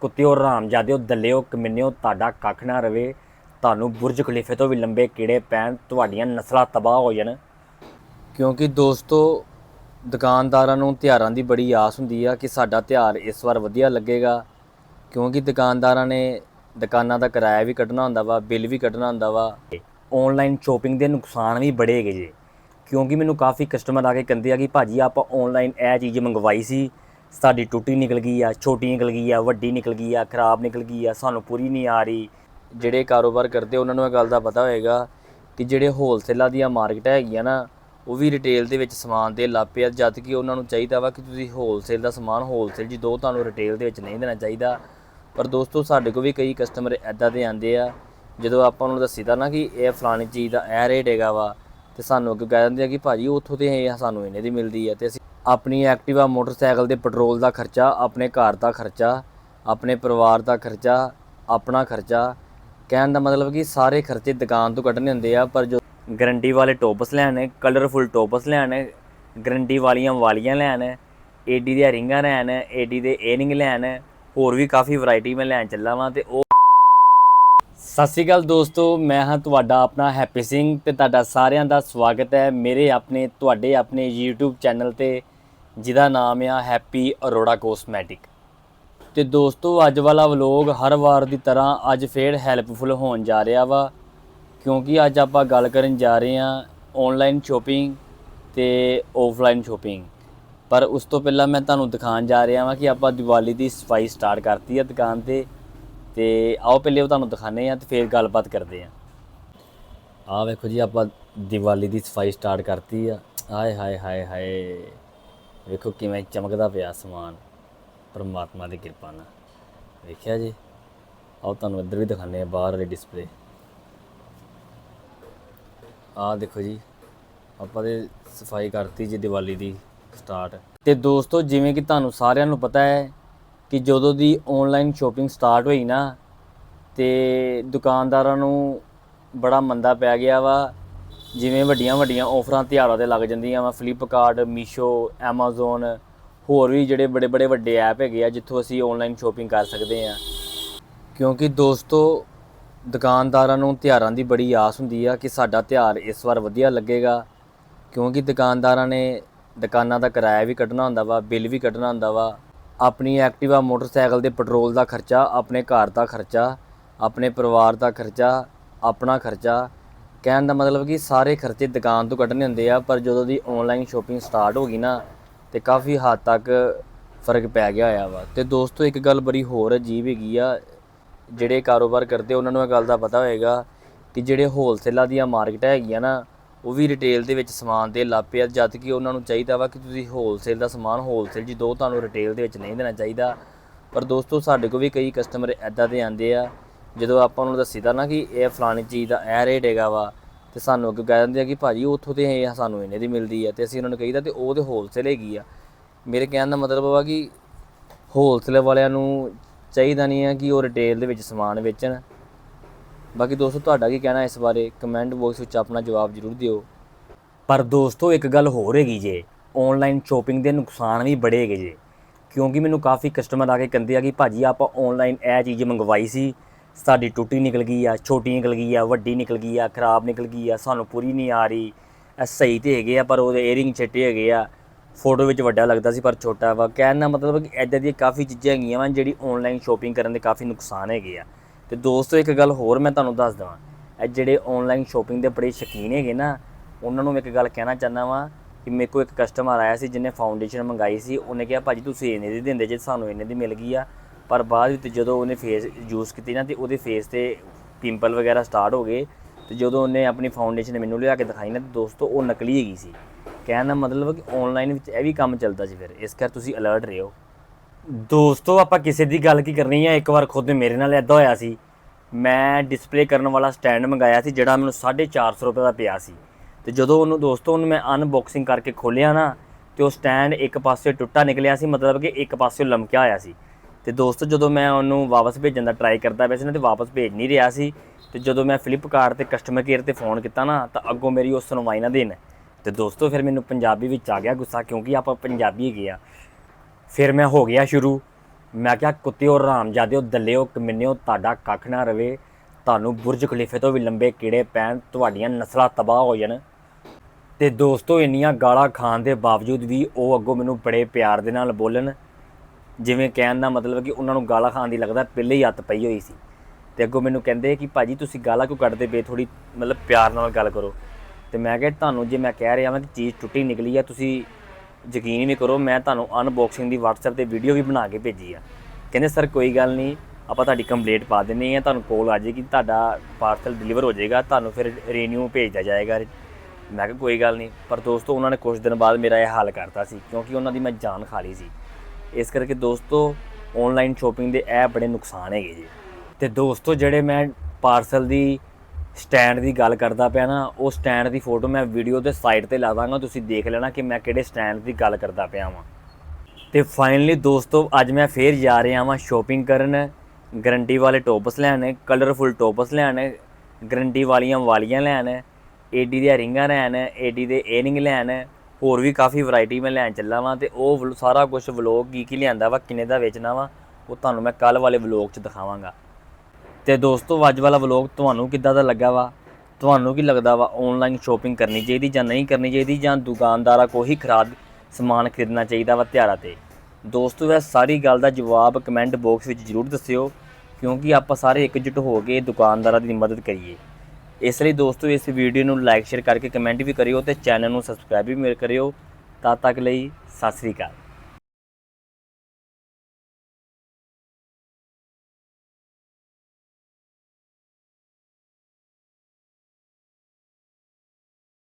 ਕੁੱਤਿਓ ਰਾਮਜਾਦਿਓ ਦੱਲਿਓ ਕਮਿੰਨਿਓ ਤੁਹਾਡਾ ਕੱਖ ਨਾ ਰਵੇ। ਤੁਹਾਨੂੰ ਬੁਰਜ ਖਲੀਫੇ ਤੋਂ ਵੀ ਲੰਬੇ ਕੀੜੇ ਪੈਣ, ਤੁਹਾਡੀਆਂ ਨਸਲਾਂ ਤਬਾਹ ਹੋ ਜਾਣ। ਕਿਉਂਕਿ ਦੋਸਤੋ, ਦੁਕਾਨਦਾਰਾਂ ਨੂੰ ਤਿਉਹਾਰਾਂ ਦੀ ਬੜੀ ਆਸ ਹੁੰਦੀ ਆ ਕਿ ਸਾਡਾ ਤਿਉਹਾਰ ਇਸ ਵਾਰ ਵਧੀਆ ਲੱਗੇਗਾ। ਕਿਉਂਕਿ ਦੁਕਾਨਦਾਰਾਂ ਨੇ ਦੁਕਾਨਾਂ ਦਾ ਕਿਰਾਇਆ ਵੀ ਕੱਢਣਾ ਹੁੰਦਾ ਵਾ, ਬਿੱਲ ਵੀ ਕੱਢਣਾ ਹੁੰਦਾ ਵਾ। ਆਨਲਾਈਨ ਸ਼ੋਪਿੰਗ ਦੇ ਨੁਕਸਾਨ ਵੀ ਬੜੇ ਹੈਗੇ ਜੇ। ਕਿਉਂਕਿ ਮੈਨੂੰ ਕਾਫੀ ਕਸਟਮਰ ਆ ਕੇ ਕਹਿੰਦੇ ਆ ਕਿ ਭਾਜੀ ਆਪਾਂ ਆਨਲਾਈਨ ਇਹ ਚੀਜ਼ ਮੰਗਵਾਈ ਸੀ ਸਾਡੀ ਟੁੱਟੀ ਨਿਕਲ ਗਈ ਆ, ਛੋਟੀ ਨਿਕਲ ਗਈ ਆ, ਵੱਡੀ ਨਿਕਲ ਗਈ ਆ, ਖਰਾਬ ਨਿਕਲ ਗਈ ਆ, ਸਾਨੂੰ ਪੂਰੀ ਨਹੀਂ ਆ ਰਹੀ। ਜਿਹੜੇ ਕਾਰੋਬਾਰ ਕਰਦੇ, ਉਹਨਾਂ ਨੂੰ ਇਹ ਗੱਲ ਦਾ ਪਤਾ ਹੋਏਗਾ ਕਿ ਜਿਹੜੇ ਹੋਲਸੇਲਾਂ ਦੀਆਂ ਮਾਰਕੀਟ ਹੈਗੀਆਂ ਨਾ, ਉਹ ਵੀ ਰਿਟੇਲ ਦੇ ਵਿੱਚ ਸਮਾਨ ਦੇ ਲਾਪੇ ਆ, ਜਦ ਕਿ ਉਹਨਾਂ ਨੂੰ ਚਾਹੀਦਾ ਵਾ ਕਿ ਤੁਸੀਂ ਹੋਲਸੇਲ ਦਾ ਸਮਾਨ ਹੋਲਸੇਲ ਜੀ ਦੋ ਤੁਹਾਨੂੰ ਰਿਟੇਲ ਦੇ ਵਿੱਚ ਨਹੀਂ ਦੇਣਾ ਚਾਹੀਦਾ। ਪਰ ਦੋਸਤੋ, ਸਾਡੇ ਕੋਲ ਵੀ ਕਈ ਕਸਟਮਰ ਐਦਾਂ ਦੇ ਆਂਦੇ ਆ, ਜਦੋਂ ਆਪਾਂ ਉਹਨਾਂ ਨੂੰ ਦੱਸੀਦਾ ਨਾ ਕਿ ਇਹ ਫਲਾਣੀ ਚੀਜ਼ ਦਾ ਇਹ ਰੇਟ ਹੈਗਾ ਵਾ, ਤੇ ਸਾਨੂੰ ਅੱਗੇ ਕਹਿ ਦਿੰਦੇ ਆ ਕਿ ਭਾਜੀ, ਉੱਥੋਂ ਤੇ ਇਹ ਸਾਨੂੰ ਇਹਨੇ ਦੀ ਮਿਲਦੀ ਆ, ਤੇ ਅਸੀਂ ਆਪਣੀ ਐਕਟਿਵਾ, ਮੋਟਰਸਾਈਕਲ ਦੇ ਪੈਟਰੋਲ ਦਾ ਖਰਚਾ, ਆਪਣੇ ਘਰ ਦਾ ਖਰਚਾ, ਆਪਣੇ ਪਰਿਵਾਰ ਦਾ ਖਰਚਾ, ਆਪਣਾ ਖਰਚਾ। ਕਹਿਣ ਦਾ ਮਤਲਬ ਕਿ ਸਾਰੇ ਖਰਚੇ ਦੁਕਾਨ ਤੋਂ ਕੱਢਣੇ ਹੁੰਦੇ ਆ, ਪਰ ਜੋ ਗਰੰਟੀ ਵਾਲੇ ਟੋਪਸ ਲੈਣ ਕਲਰਫੁਲ ਟੋਪਸ ਲੈਣ ਗਰੰਟੀ ਵਾਲੀਆਂ ਵਾਲੀਆਂ ਲੈਣ ਏਡੀ ਦੀਆਂ ਰਿੰਗਾਂ ਲੈਣ ਏਡੀ ਦੇ ਏਅਰਿੰਗ ਲੈਣ ਹੋਰ ਵੀ ਕਾਫੀ ਵੈਰਾਈਟੀ ਮੈਂ ਲੈਣ ਚੱਲਾ ਵਾਂ ਤੇ ਉਹ ਸਤਿ ਸ਼੍ਰੀ ਅਕਾਲ ਦੋਸਤੋ, ਮੈਂ ਹਾਂ ਤੁਹਾਡਾ ਆਪਣਾ ਹੈਪੀ ਸਿੰਘ ਤੇ ਤੁਹਾਡਾ ਸਾਰਿਆਂ ਦਾ ਸਵਾਗਤ ਹੈ ਮੇਰੇ ਆਪਣੇ, ਤੁਹਾਡੇ ਆਪਣੇ YouTube ਚੈਨਲ ਤੇ। ਜਿਹਦਾ ਨਾਮ ਆ ਹੈਪੀ ਅਰੋੜਾ ਕੋਸਮੈਟਿਕ ਤੇ ਦੋਸਤੋ, ਅੱਜ ਵਾਲਾ ਵਲੋਗ ਹਰ ਵਾਰ ਦੀ ਤਰ੍ਹਾਂ ਅੱਜ ਫੇਰ ਹੈਲਪਫੁਲ ਹੋਣ ਜਾ ਰਿਹਾ ਵਾ, ਕਿਉਂਕਿ ਅੱਜ ਆਪਾਂ ਗੱਲ ਕਰਨ ਜਾ ਰਹੇ ਹਾਂ ਆਨਲਾਈਨ ਸ਼ੋਪਿੰਗ ਤੇ ਆਫਲਾਈਨ ਸ਼ੋਪਿੰਗ ਪਰ ਉਸ ਤੋਂ ਪਹਿਲਾਂ ਮੈਂ ਤੁਹਾਨੂੰ ਦਿਖਾਉਣ ਜਾ ਰਿਹਾ ਹਾਂ ਕਿ ਆਪਾਂ ਦੀਵਾਲੀ ਦੀ ਸਫ਼ਾਈ ਸਟਾਰਟ ਕਰਤੀ ਹੈ ਦੁਕਾਨ ਤੇ। ਤੇ ਆਓ ਪਹਿਲੇ ਉਹ ਤੁਹਾਨੂੰ ਦਿਖਾਣੇ ਆ ਤੇ ਫਿਰ ਗੱਲਬਾਤ ਕਰਦੇ ਆ ਆਹ ਵੇਖੋ ਜੀ, ਆਪਾਂ ਦੀਵਾਲੀ ਦੀ ਸਫ਼ਾਈ ਸਟਾਰਟ ਕਰਤੀ ਆ। ਹਾਏ ਹਾਏ ਹਾਏ ਹਾਏ। ਵੇਖੋ ਕਿਵੇਂ ਚਮਕਦਾ ਪਿਆ ਸਮਾਨ ਪਰਮਾਤਮਾ ਦੀ ਕਿਰਪਾ ਨਾਲ। ਵੇਖਿਆ ਜੀ? ਆਓ ਤੁਹਾਨੂੰ ਇੱਧਰ ਵੀ ਦਿਖਾਣੇ ਆ ਬਾਹਰ ਵਾਲੀ ਡਿਸਪਲੇ ਆਹ ਦੇਖੋ ਜੀ, ਆਪਾਂ ਦੇ ਸਫ਼ਾਈ ਕਰਤੀ ਜੀ ਦੀਵਾਲੀ ਦੀ ਸਟਾਰਟ ਤੇ ਦੋਸਤੋ, ਜਿਵੇਂ ਕਿ ਤੁਹਾਨੂੰ ਸਾਰਿਆਂ ਨੂੰ ਪਤਾ ਹੈ ਕਿ ਜਦੋਂ ਦੀ ਆਨਲਾਈਨ ਸ਼ੋਪਿੰਗ ਸਟਾਰਟ ਹੋਈ ਨਾ, ਤੇ ਦੁਕਾਨਦਾਰਾਂ ਨੂੰ ਬੜਾ ਮੰਦਾ ਪੈ ਗਿਆ ਵਾ। ਜਿਵੇਂ ਵੱਡੀਆਂ ਵੱਡੀਆਂ ਆਫਰਾਂ ਤਿਉਹਾਰਾਂ ਤੇ ਲੱਗ ਜਾਂਦੀਆਂ ਵਾ ਫਲਿੱਪਕਾਰਟ ਮੀਸ਼ੋ ਐਮਾਜ਼ੋਨ ਹੋਰ ਵੀ ਜਿਹੜੇ ਬੜੇ ਬੜੇ ਵੱਡੇ ਐਪ ਹੈਗੇ ਆ, ਜਿੱਥੋਂ ਅਸੀਂ ਆਨਲਾਈਨ ਸ਼ੋਪਿੰਗ ਕਰ ਸਕਦੇ ਆ ਕਿਉਂਕਿ ਦੋਸਤੋ, ਦੁਕਾਨਦਾਰਾਂ ਨੂੰ ਤਿਉਹਾਰਾਂ ਦੀ ਬੜੀ ਆਸ ਹੁੰਦੀ ਆ ਕਿ ਸਾਡਾ ਤਿਉਹਾਰ ਇਸ ਵਾਰ ਵਧੀਆ ਲੱਗੇਗਾ। ਕਿਉਂਕਿ ਦੁਕਾਨਦਾਰਾਂ ਨੇ ਦੁਕਾਨਾਂ ਦਾ ਕਿਰਾਇਆ ਵੀ ਕੱਢਣਾ ਹੁੰਦਾ ਵਾ, ਬਿੱਲ ਵੀ ਕੱਢਣਾ ਹੁੰਦਾ ਵਾ। ਆਪਣੀ ਐਕਟਿਵਾ, ਮੋਟਰਸਾਈਕਲ ਦੇ ਪੈਟਰੋਲ ਦਾ ਖਰਚਾ, ਆਪਣੇ ਘਰ ਦਾ ਖਰਚਾ, ਆਪਣੇ ਪਰਿਵਾਰ ਦਾ ਖਰਚਾ, ਆਪਣਾ ਖਰਚਾ ਕਹਿਣ ਦਾ ਮਤਲਬ ਕਿ ਸਾਰੇ ਖਰਚੇ ਦੁਕਾਨ ਤੋਂ ਕੱਢਣੇ ਹੁੰਦੇ ਆ, ਪਰ ਜਦੋਂ ਦੀ ਆਨਲਾਈਨ ਸ਼ੋਪਿੰਗ ਸਟਾਰਟ ਹੋ ਗਈ ਨਾ, ਤੇ ਕਾਫੀ ਹੱਦ ਤੱਕ ਫ਼ਰਕ ਪੈ ਗਿਆ ਹੋਇਆ ਵਾ। ਤੇ ਦੋਸਤੋ, ਇੱਕ ਗੱਲ ਬੜੀ ਹੋਰ ਅਜੀਬ ਹੈਗੀ ਆ, ਜਿਹੜੇ ਕਾਰੋਬਾਰ ਕਰਦੇ ਉਹਨਾਂ ਨੂੰ ਇਹ ਗੱਲ ਦਾ ਪਤਾ ਹੋਏਗਾ ਕਿ ਜਿਹੜੇ ਹੋਲਸੇਲਾਂ ਦੀਆਂ ਮਾਰਕੀਟ ਹੈਗੀਆਂ ਨਾ, ਉਹ ਵੀ ਰਿਟੇਲ ਦੇ ਵਿੱਚ ਸਮਾਨ ਦੇ ਲਾਪੇ ਆ, ਜਦ ਕਿ ਉਹਨਾਂ ਨੂੰ ਚਾਹੀਦਾ ਵਾ ਕਿ ਤੁਸੀਂ ਹੋਲਸੇਲ ਦਾ ਸਮਾਨ ਹੋਲਸੇਲ ਜੀ ਦੋ ਤੁਹਾਨੂੰ ਰਿਟੇਲ ਦੇ ਵਿੱਚ ਨਹੀਂ ਦੇਣਾ ਚਾਹੀਦਾ। ਪਰ ਦੋਸਤੋ, ਸਾਡੇ ਕੋਲ ਵੀ ਕਈ ਕਸਟਮਰ ਐਦਾਂ ਦੇ ਆਂਦੇ ਆ ਜਦੋਂ ਆਪਾਂ ਨੂੰ ਦੱਸੀਦਾ ਨਾ ਕਿ ਇਹ ਫਲਾਣੀ ਚੀਜ਼ ਦਾ ਇਹ ਰੇਟ ਹੈਗਾ ਵਾ, ਤੇ ਸਾਨੂੰ ਅੱਗੇ ਕਹਿ ਦਿੰਦੇ ਆ ਕਿ ਭਾਜੀ ਉੱਥੋਂ ਤੇ ਇਹ ਸਾਨੂੰ ਇਹਨੇ ਦੀ ਮਿਲਦੀ ਆ, ਤੇ ਅਸੀਂ ਉਹਨਾਂ ਨੂੰ ਕਹੀਦਾ ਤੇ ਉਹ ਤੇ ਹੋਲਸੇਲ ਹੈਗੀ ਆ। ਮੇਰੇ ਕਹਿਣ ਦਾ ਮਤਲਬ ਵਾ ਕਿ ਹੋਲਸੇਲ ਵਾਲਿਆਂ ਨੂੰ ਚਾਹੀਦਾ ਨਹੀਂ ਆ ਕਿ ਉਹ ਰਿਟੇਲ ਦੇ ਵਿੱਚ ਸਮਾਨ ਵੇਚਣ। ਬਾਕੀ ਦੋਸਤੋ, ਤੁਹਾਡਾ ਕੀ ਕਹਿਣਾ ਇਸ ਬਾਰੇ? ਕਮੈਂਟ ਬਾਕਸ ਵਿੱਚ ਆਪਣਾ ਜਵਾਬ ਜ਼ਰੂਰ ਦਿਓ। ਪਰ ਦੋਸਤੋ, ਇੱਕ ਗੱਲ ਹੋਰ ਹੈਗੀ ਜੇ ਆਨਲਾਈਨ ਸ਼ੋਪਿੰਗ ਦੇ ਨੁਕਸਾਨ ਵੀ ਬੜੇ ਹੈਗੇ ਜੇ। ਕਿਉਂਕਿ ਮੈਨੂੰ ਕਾਫੀ ਕਸਟਮਰ ਆ ਕੇ ਕਹਿੰਦੇ ਆ ਕਿ ਭਾਜੀ ਆਪਾਂ ਆਨਲਾਈਨ ਇਹ ਚੀਜ਼ ਮੰਗਵਾਈ ਸੀ ਸਾਡੀ ਟੁੱਟੀ ਨਿਕਲ ਗਈ ਆ, ਛੋਟੀ ਨਿਕਲ ਗਈ ਆ, ਵੱਡੀ ਨਿਕਲ ਗਈ ਆ, ਖਰਾਬ ਨਿਕਲ ਗਈ ਆ, ਸਾਨੂੰ ਪੂਰੀ ਨਹੀਂ ਆ ਰਹੀ। ਇਹ ਸਹੀ ਤੇ ਹੈਗੇ ਆ, ਪਰ ਉਹਦੇ ਏਅਰਿੰਗ ਛੱਟੇ ਹੈਗੇ ਆ। ਫੋਟੋ ਵਿੱਚ ਵੱਡਾ ਲੱਗਦਾ ਸੀ, ਪਰ ਛੋਟਾ ਵਾ। ਕਹਿਣ ਦਾ ਮਤਲਬ ਕਿ ਐਦਾਂ ਦੀਆਂ ਕਾਫੀ ਚੀਜ਼ਾਂ ਹੈਗੀਆਂ ਵਾ, ਜਿਹੜੀ ਆਨਲਾਈਨ ਸ਼ੋਪਿੰਗ ਕਰਨ ਦੇ ਕਾਫੀ ਨੁਕਸਾਨ ਹੈਗੇ ਆ। ਤੇ ਦੋਸਤੋ, ਇੱਕ ਗੱਲ ਹੋਰ ਮੈਂ ਤੁਹਾਨੂੰ ਦੱਸ ਦਵਾਂ। ਇਹ ਜਿਹੜੇ ਆਨਲਾਈਨ ਸ਼ੋਪਿੰਗ ਦੇ ਬੜੇ ਸ਼ੌਕੀਨ ਹੈਗੇ ਨਾ, ਉਹਨਾਂ ਨੂੰ ਮੈਂ ਇੱਕ ਗੱਲ ਕਹਿਣਾ ਚਾਹੁੰਦਾ ਵਾਂ ਕਿ ਮੇਰੇ ਕੋਲ ਇੱਕ ਕਸਟਮਰ ਆਇਆ ਸੀ, ਜਿਹਨੇ ਫਾਊਂਡੇਸ਼ਨ ਮੰਗਾਈ ਸੀ। ਉਹਨੇ ਕਿਹਾ, ਭਾਜੀ, ਤੁਸੀਂ ਇਹਨੇ ਦੀ ਦਿੰਦੇ ਜੇ, ਸਾਨੂੰ ਇਹਨੇ ਦੀ ਮਿਲ ਗਈ ਆ। ਪਰ ਬਾਅਦ ਵਿੱਚ ਜਦੋਂ ਉਹਨੇ ਫੇਸ ਯੂਜ਼ ਕੀਤੀ ਨਾ ਤੇ ਉਹਦੇ ਫੇਸ ਤੇ ਪਿੰਪਲ ਵਗੈਰਾ ਸਟਾਰਟ ਹੋ ਗਏ ਤੇ ਜਦੋਂ ਉਹਨੇ ਆਪਣੀ ਫਾਊਂਡੇਸ਼ਨ ਮੈਨੂੰ ਲਿਆ ਕੇ ਦਿਖਾਈ ਨਾ ਤੇ ਦੋਸਤੋ ਉਹ ਨਕਲੀ ਹੈਗੀ ਸੀ। ਕਹਿਣ ਦਾ ਮਤਲਬ ਕਿ ਆਨਲਾਈਨ ਵਿੱਚ ਇਹ ਵੀ ਕੰਮ ਚੱਲਦਾ ਸੀ ਫਿਰ। ਇਸ ਕਰ ਤੁਸੀਂ ਅਲਰਟ ਰਹੋ ਦੋਸਤੋ, ਆਪਾਂ ਕਿਸੇ ਦੀ ਗੱਲ ਕੀ ਕਰਨੀ ਹੈ ਇੱਕ ਵਾਰ ਖੁਦ ਮੇਰੇ ਨਾਲ ਇਦਾਂ ਹੋਇਆ ਸੀ। ਮੈਂ ਡਿਸਪਲੇ ਕਰਨ ਵਾਲਾ ਸਟੈਂਡ ਮੰਗਾਇਆ ਸੀ ਜਿਹੜਾ ਮੈਨੂੰ 450 ਰੁਪਏ ਦਾ ਪਿਆ ਸੀ। ਤੇ ਜਦੋਂ ਉਹਨੂੰ ਦੋਸਤੋ, ਉਹਨੂੰ ਮੈਂ ਅਨਬਾਕਸਿੰਗ ਕਰਕੇ ਖੋਲਿਆ ਨਾ, ਤੇ ਉਹ ਸਟੈਂਡ ਇੱਕ ਪਾਸੇ ਟੁੱਟਾ ਨਿਕਲਿਆ ਸੀ, ਮਤਲਬ ਕਿ ਇੱਕ ਪਾਸੇ ਲਮਕਿਆ ਹੋਇਆ ਸੀ। ਤੇ ਦੋਸਤੋ, ਜਦੋਂ ਮੈਂ ਉਹਨੂੰ ਵਾਪਸ ਭੇਜਣ ਦਾ ਟਰਾਈ ਕਰਦਾ ਪਿਆ ਸੀ ਨਾ, ਤੇ ਵਾਪਸ ਭੇਜ ਨਹੀਂ ਰਿਹਾ ਸੀ, ਤੇ ਜਦੋਂ ਮੈਂ ਫਲਿੱਪਕਾਰਟ ਤੇ ਕਸਟਮਰ ਕੇਅਰ ਤੇ ਫੋਨ ਕੀਤਾ ਨਾ, ਤਾਂ ਅੱਗੋਂ ਮੇਰੀ ਉਹ ਸੁਣਵਾਈ ਨਾ ਦੇਣ। ਤੇ ਦੋਸਤੋ, ਫਿਰ ਮੈਨੂੰ ਪੰਜਾਬੀ ਵਿੱਚ ਆ ਗਿਆ ਗੁੱਸਾ, ਕਿਉਂਕਿ ਆਪਾਂ ਪੰਜਾਬੀ ਹੈਗੇ ਆ। ਫਿਰ ਮੈਂ ਹੋ ਗਿਆ ਸ਼ੁਰੂ। ਮੈਂ ਕਿਹਾ ਕੁੱਤਿਓ ਰਾਮਜਾਦਿਓ ਦੱਲਿਓ ਕਮਿੰਨਿਓ ਤੁਹਾਡਾ ਕੱਖ ਨਾ ਰਵੇ। ਤੁਹਾਨੂੰ ਬੁਰਜ ਖਲੀਫੇ ਤੋਂ ਵੀ ਲੰਬੇ ਕੀੜੇ ਪੈਣ, ਤੁਹਾਡੀਆਂ ਨਸਲਾਂ ਤਬਾਹ ਹੋ ਜਾਣ। ਤੇ ਦੋਸਤੋ, ਇੰਨੀਆਂ ਗਾਲਾਂ ਖਾਣ ਦੇ ਬਾਵਜੂਦ ਵੀ ਉਹ ਅੱਗੋਂ ਮੈਨੂੰ ਬੜੇ ਪਿਆਰ ਦੇ ਨਾਲ ਬੋਲਣ ਜਿਵੇਂ ਕਹਿਣ ਦਾ ਮਤਲਬ ਕਿ ਉਹਨਾਂ ਨੂੰ ਗਾਲਾਂ ਖਾਣ ਦੀ ਲੱਗਦਾ ਪਹਿਲੇ ਹੀ ਹੱਤ ਪਈ ਹੋਈ ਸੀ। ਤੇ ਅੱਗੋਂ ਮੈਨੂੰ ਕਹਿੰਦੇ ਕਿ ਭਾਜੀ ਤੁਸੀਂ ਗਾਲਾਂ ਕਿਉਂ ਕੱਢਦੇ ਪਏ? ਥੋੜੀ ਮਤਲਬ ਪਿਆਰ ਨਾਲ ਗੱਲ ਕਰੋ। ਤੇ ਮੈਂ ਕਿਹਾ, ਤੁਹਾਨੂੰ ਜੇ ਮੈਂ ਕਹਿ ਰਿਹਾ ਮੈਂ ਕਿ ਚੀਜ਼ ਟੁੱਟੀ ਨਿਕਲੀ ਆ, ਤੁਸੀਂ ਯਕੀਨ ਨਹੀਂ ਕਰੋ, ਮੈਂ ਤੁਹਾਨੂੰ ਅਨਬਾਕਸਿੰਗ ਦੀ WhatsApp ਤੇ ਵੀਡੀਓ ਵੀ ਬਣਾ ਕੇ ਭੇਜੀ ਆ। ਕਹਿੰਦੇ, ਸਰ, ਕੋਈ ਗੱਲ ਨਹੀਂ, ਆਪਾਂ ਤੁਹਾਡੀ ਕੰਪਲੇਂਟ ਪਾ ਦਿੰਨੇ ਆ ਤੁਹਾਨੂੰ ਕੋਲ ਆ ਜਾਏਗੀ, ਤੁਹਾਡਾ ਪਾਰਸਲ ਡਿਲੀਵਰ ਹੋ ਜਾਏਗਾ, ਤੁਹਾਨੂੰ ਫਿਰ ਰੀਨਿਊ ਭੇਜਿਆ ਜਾਏਗਾ। ਮੈਂ ਕਿਹਾ, ਕੋਈ ਗੱਲ ਨਹੀਂ। ਪਰ ਦੋਸਤੋ, ਉਹਨਾਂ ਨੇ ਕੁਝ ਦਿਨ ਬਾਅਦ ਮੇਰਾ ਇਹ ਹਾਲ ਕਰਤਾ ਸੀ, ਕਿਉਂਕਿ ਉਹਨਾਂ ਦੀ ਮੈਂ ਜਾਨ ਖਾ ਲਈ ਸੀ। ਇਸ ਕਰਕੇ ਦੋਸਤੋ ਆਨਲਾਈਨ ਸ਼ੋਪਿੰਗ ਦੇ ਇਹ ਬੜੇ ਨੁਕਸਾਨ ਹੈਗੇ ਜੀ। ਤੇ ਦੋਸਤੋ, ਜਿਹੜੇ ਮੈਂ ਪਾਰਸਲ ਦੀ ਸਟੈਂਡ ਦੀ ਗੱਲ ਕਰਦਾ ਪਿਆ ਨਾ, ਉਹ ਸਟੈਂਡ ਦੀ ਫੋਟੋ ਮੈਂ ਵੀਡੀਓ ਦੇ ਸਾਈਡ ਤੇ ਲਾ ਦਾਂਗਾ, ਤੁਸੀਂ ਦੇਖ ਲੈਣਾ ਕਿ ਮੈਂ ਕਿਹੜੇ ਸਟੈਂਡ ਦੀ ਗੱਲ ਕਰਦਾ ਪਿਆ ਵਾਂ। ਤੇ ਫਾਈਨਲੀ ਦੋਸਤੋ, ਅੱਜ ਮੈਂ ਫੇਰ ਜਾ ਰਿਹਾ ਵਾਂ ਸ਼ੋਪਿੰਗ ਕਰਨ। ਗਰੰਟੀ ਵਾਲੇ ਟੋਪਸ ਲੈਣ ਕਲਰਫੁਲ ਟੋਪਸ ਲੈਣ, ਗਰੰਟੀ ਵਾਲੀਆਂ ਵਾਲੀਆਂ ਲੈਣ ਏਡੀ ਦੀਆਂ ਰਿੰਗਾਂ ਲੈਣ ਏਡੀ ਦੇ ਏਅਰਿੰਗ ਲੈਣ। ਹੋਰ ਵੀ ਕਾਫੀ ਵੈਰਾਈਟੀ ਮੈਂ ਲੈਣ ਚੱਲਾ ਵਾਂ ਤੇ ਉਹ ਵਲ- ਸਾਰਾ ਕੁਝ ਵਲੋਗ ਕੀ ਕੀ ਲਿਆਂਦਾ ਵਾ, ਕਿੰਨੇ ਦਾ ਵੇਚਣਾ ਵਾ, ਉਹ ਤੁਹਾਨੂੰ ਮੈਂ ਕੱਲ ਵਾਲੇ ਵਲੋਗ 'ਚ ਦਿਖਾਵਾਂਗਾ। ਤੇ ਦੋਸਤੋ, ਅੱਜ ਵਾਲਾ ਵਲੋਗ ਤੁਹਾਨੂੰ ਕਿੱਦਾਂ ਦਾ ਲੱਗਾ ਵਾ? ਤੁਹਾਨੂੰ ਕੀ ਲੱਗਦਾ ਵਾ? ਆਨਲਾਈਨ ਸ਼ੋਪਿੰਗ ਕਰਨੀ ਚਾਹੀਦੀ ਜਾਂ ਨਹੀਂ ਕਰਨੀ ਚਾਹੀਦੀ ਜਾਂ ਦੁਕਾਨਦਾਰਾਂ ਕੋ ਹੀ ਖਰਾਬ ਸਮਾਨ ਖਰੀਦਣਾ ਚਾਹੀਦਾ ਵਾ ਤਿਉਹਾਰਾਂ ਤੇ? ਦੋਸਤੋ, ਇਹ ਸਾਰੀ ਗੱਲ ਦਾ ਜਵਾਬ ਕਮੈਂਟ ਬਾਕਸ ਵਿੱਚ ਜ਼ਰੂਰ ਦੱਸਿਓ, ਕਿਉਂਕਿ ਆਪਾਂ ਸਾਰੇ ਇਕਜੁੱਟ ਹੋ ਕੇ ਦੁਕਾਨਦਾਰਾਂ ਦੀ ਮਦਦ ਕਰੀਏ। ਇਸ ਲਈ ਦੋਸਤੋ, ਇਸ ਵੀਡੀਓ ਨੂੰ ਲਾਈਕ ਸ਼ੇਅਰ ਕਰਕੇ ਕਮੈਂਟ ਵੀ ਕਰਿਓ ਤੇ ਚੈਨਲ ਨੂੰ ਸਬਸਕ੍ਰਾਈਬ ਵੀ ਮੇਰੇ ਕਰਿਓ। ਤਦ ਤੱਕ ਲਈ ਸਤਿ ਸ੍ਰੀ ਅਕਾਲ।